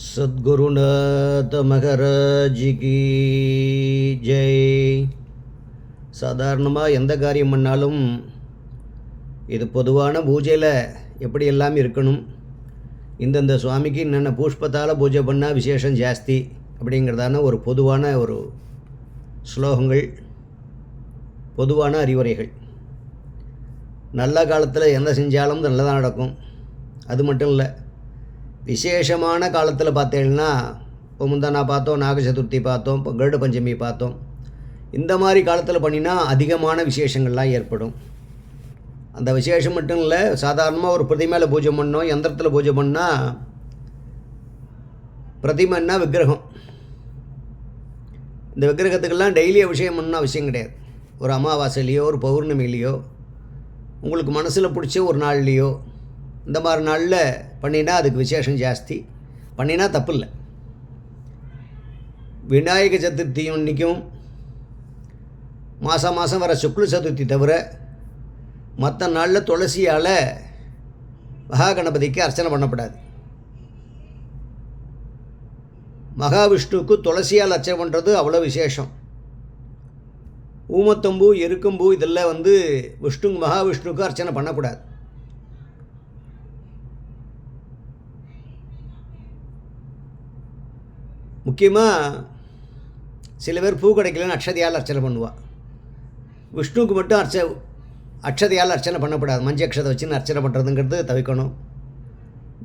சத்குருநாத மகராஜிக்கு ஜெய். சாதாரணமாக எந்த காரியம் பண்ணாலும் இது பொதுவான பூஜையில் எப்படி எல்லாம் இருக்கணும்? இந்தந்த சுவாமிக்கு என்னென்ன புஷ்பத்தால் பூஜை பண்ணால் விசேஷம் ஜாஸ்தி அப்படிங்கிறதான ஒரு பொதுவான ஒரு ஸ்லோகங்கள் பொதுவான அறிவுரைகள். நல்ல காலத்தில் என்ன செஞ்சாலும் நல்லதாக நடக்கும். அது மட்டும் இல்லை விசேஷமான காலத்தில் பார்த்தேன்னா இப்போ முந்தானா பார்த்தோம் நாக சதுர்த்தி பார்த்தோம் இப்போ கருட பஞ்சமி பார்த்தோம். இந்த மாதிரி காலத்தில் பண்ணினா அதிகமான விசேஷங்கள்லாம் ஏற்படும். அந்த விசேஷம் மட்டும் இல்லை சாதாரணமாக ஒரு பிரதிமையில் பூஜை பண்ணோம் யந்திரத்தில் பூஜை பண்ணால் பிரதிமைன்னா விக்கிரகம். இந்த விக்கிரகத்துக்கெல்லாம் டெய்லி அபிஷேகம் பண்ண அவசியம் கிடையாது. ஒரு அமாவாசையிலையோ ஒரு பௌர்ணமிலேயோ உங்களுக்கு மனசில் பிடிச்ச ஒரு நாள்லேயோ இந்த மாதிரி நாளில் பண்ணினா அதுக்கு விசேஷம் ஜாஸ்தி. பண்ணினா தப்பு இல்லை விநாயக சதுர்த்தி இன்றைக்கும் மாதம் மாதம் வர சுக்ல சதுர்த்தி தவிர மற்ற நாளில் துளசியால் மகா கணபதிக்கு அர்ச்சனை பண்ணப்படாது. மகாவிஷ்ணுவுக்கு துளசியால் அர்ச்சனை பண்ணுறது அவ்வளோ விசேஷம். ஊமத்தம்பூ எருக்கம்பூ இதெல்லாம் வந்து விஷ்ணு மகாவிஷ்ணுவுக்கு அர்ச்சனை பண்ணக்கூடாது. முக்கியமாக சில பேர் பூ கிடைக்கலன்னு அக்ஷதையால் அர்ச்சனை பண்ணுவாள் விஷ்ணுவுக்கு மட்டும் அர்ச்ச அக்ஷதையால் அர்ச்சனை பண்ணக்கூடாது மஞ்சள் அக்ஷதை வச்சுன்னு அர்ச்சனை பண்ணுறதுங்கிறது தவிக்கணும்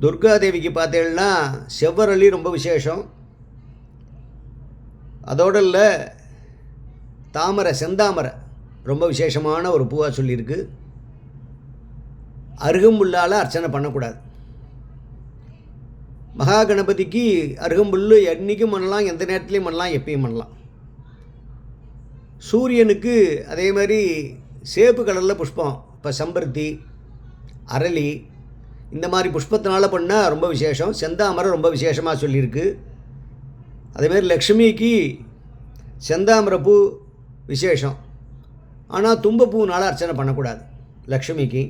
துர்காதேவிக்கு பார்த்தீங்கன்னா செவ்வரளி ரொம்ப விசேஷம். அதோடு இல்லை தாமரை செந்தாமரை ரொம்ப விசேஷமான ஒரு பூவாக சொல்லியிருக்கு. அருகம்புல்லால் அர்ச்சனை பண்ணக்கூடாது. மகா கணபதிக்கு அருகம்புல் என்றைக்கும் பண்ணலாம் எந்த நேரத்துலையும் பண்ணலாம் எப்பயும் பண்ணலாம். சூரியனுக்கு அதே மாதிரி சேப்பு கலரில் புஷ்பம் இப்போ செம்பருத்தி அரளி இந்த மாதிரி புஷ்பத்தினால பண்ணால் ரொம்ப விசேஷம். செந்தாமரை ரொம்ப விசேஷமாக சொல்லியிருக்கு. அதேமாரி லக்ஷ்மிக்கு செந்தாமரை பூ விசேஷம். ஆனால் தும்பப்பூனால் அர்ச்சனை பண்ணக்கூடாது லக்ஷ்மிக்கு.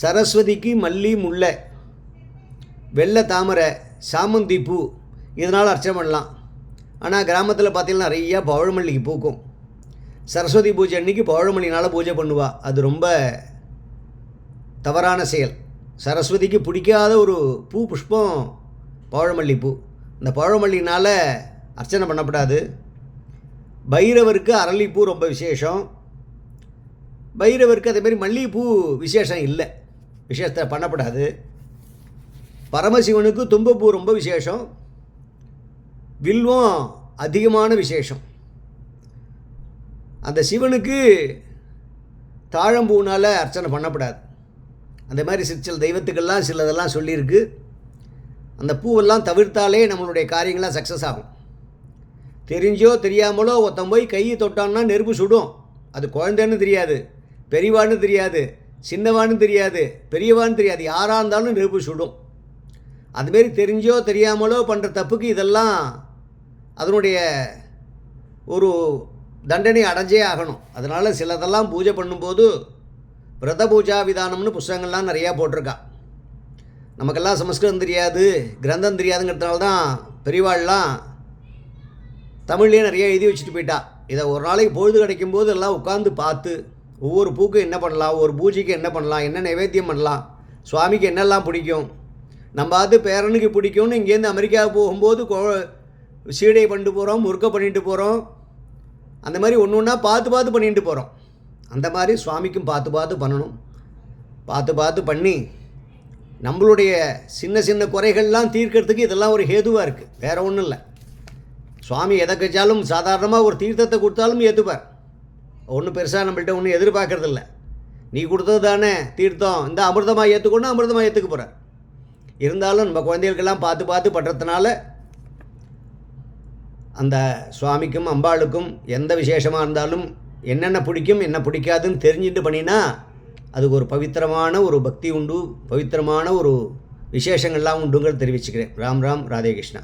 சரஸ்வதிக்கு மல்லி முல்லை. வெள்ளை தாமரை சாமந்தி பூ இதனால் அர்ச்சனை பண்ணலாம். ஆனால் கிராமத்தில் பார்த்தீங்கன்னா நிறையா பவழமல்லிக்கு பூக்கும். சரஸ்வதி பூஜை அன்றைக்கி பவழமல்லினால் பூஜை பண்ணுவாள் அது ரொம்ப தவறான செயல். சரஸ்வதிக்கு பிடிக்காத ஒரு பூ புஷ்பம் பவழமல்லி பூ. இந்த பவழமல்லினால் அர்ச்சனை பண்ணப்படாது. பைரவருக்கு அரளிப்பூ ரொம்ப விசேஷம். பைரவருக்கு அதேமாரி மல்லிகைப்பூ விசேஷம் இல்லை. விசேஷத்தை பண்ணப்படாது. பரமசிவனுக்கு தும்பப்பூ ரொம்ப விசேஷம். வில்வம் அதிகமான விசேஷம். அந்த சிவனுக்கு தாழம்பூனால் அர்ச்சனை பண்ணப்படாது. அந்த மாதிரி சில தெய்வத்துக்கெல்லாம் சிலதெல்லாம் சொல்லியிருக்கு. அந்த பூவெல்லாம் தவிர்த்தாலே நம்மளுடைய காரியங்கள்லாம் சக்ஸஸ் ஆகும். தெரிஞ்சோ தெரியாமலோ ஒருத்தன் போய் கையை தொட்டான்னா நெருப்பு சுடும். அது குழந்தைன்னு தெரியாது பெரியவான்னு தெரியாது சின்னவான்னு தெரியாது பெரியவான்னு தெரியாது யாராக இருந்தாலும் நெருப்பு சுடும். அதுமாரி தெரிஞ்சோ தெரியாமலோ பண்ணுற தப்புக்கு இதெல்லாம் அதனுடைய ஒரு தண்டனை அடைஞ்சே ஆகணும். அதனால் சிலதெல்லாம் பூஜை பண்ணும்போது விரத பூஜா விதானம்னு புஸ்தகங்கள்லாம் நிறையா போட்டிருக்கா. நமக்கெல்லாம் சமஸ்கிருதம் தெரியாது கிரந்தம் தெரியாதுங்கிறதுனால தான் பெரியவாள்லாம் தமிழ்லேயே நிறைய எழுதி வச்சுட்டு போயிட்டா. இதை ஒரு நாளைக்கு பொழுது கிடைக்கும்போது எல்லாம் உட்காந்து பார்த்து ஒவ்வொரு பூக்கும் என்ன பண்ணலாம் ஒவ்வொரு பூஜைக்கு என்ன பண்ணலாம் என்ன நைவேத்தியம் பண்ணலாம் சுவாமிக்கு என்னெல்லாம் பிடிக்கும் நம்ம அது பேரனுக்கு பிடிக்கும்னு இங்கேருந்து அமெரிக்கா போகும்போது கோ சீடை பண்ணிட்டு போகிறோம் முறுக்க பண்ணிட்டு போகிறோம் அந்த மாதிரி ஒன்று ஒன்றா பார்த்து பார்த்து பண்ணிட்டு போகிறோம் அந்த மாதிரி சுவாமிக்கும் பார்த்து பார்த்து பண்ணணும். பார்த்து பார்த்து பண்ணி நம்மளுடைய சின்ன சின்ன குறைகள்லாம் தீர்க்கறதுக்கு இதெல்லாம் ஒரு ஹேதுவாக இருக்குது வேறு ஒன்றும் இல்லை. சுவாமி எதை கழிச்சாலும் சாதாரணமாக ஒரு தீர்த்தத்தை கொடுத்தாலும் ஏற்றுப்பார் ஒன்றும் பெருசாக நம்மள்கிட்ட ஒன்றும் எதிர்பார்க்கறதில்ல. நீ கொடுத்தது தானே தீர்த்தம். இந்த அமிர்தமாக ஏற்றுக்கொண்டு அமிர்தமாக ஏற்றுக்க போகிறார் இருந்தாலும் நம்ம குழந்தைகளுக்கெல்லாம் பார்த்து பார்த்து பண்ணுறதுனால அந்த சுவாமிக்கும் அம்பாளுக்கும் எந்த விசேஷமாக இருந்தாலும் என்னென்ன பிடிக்கும் என்ன பிடிக்காதுன்னு தெரிஞ்சுட்டு பண்ணினா அதுக்கு ஒரு பவித்திரமான ஒரு பக்தி உண்டு பவித்திரமான ஒரு விசேஷங்கள்லாம் உண்டுங்கிறது தெரிவிச்சுக்கிறேன். ராம் ராம் ராதே கிருஷ்ணா.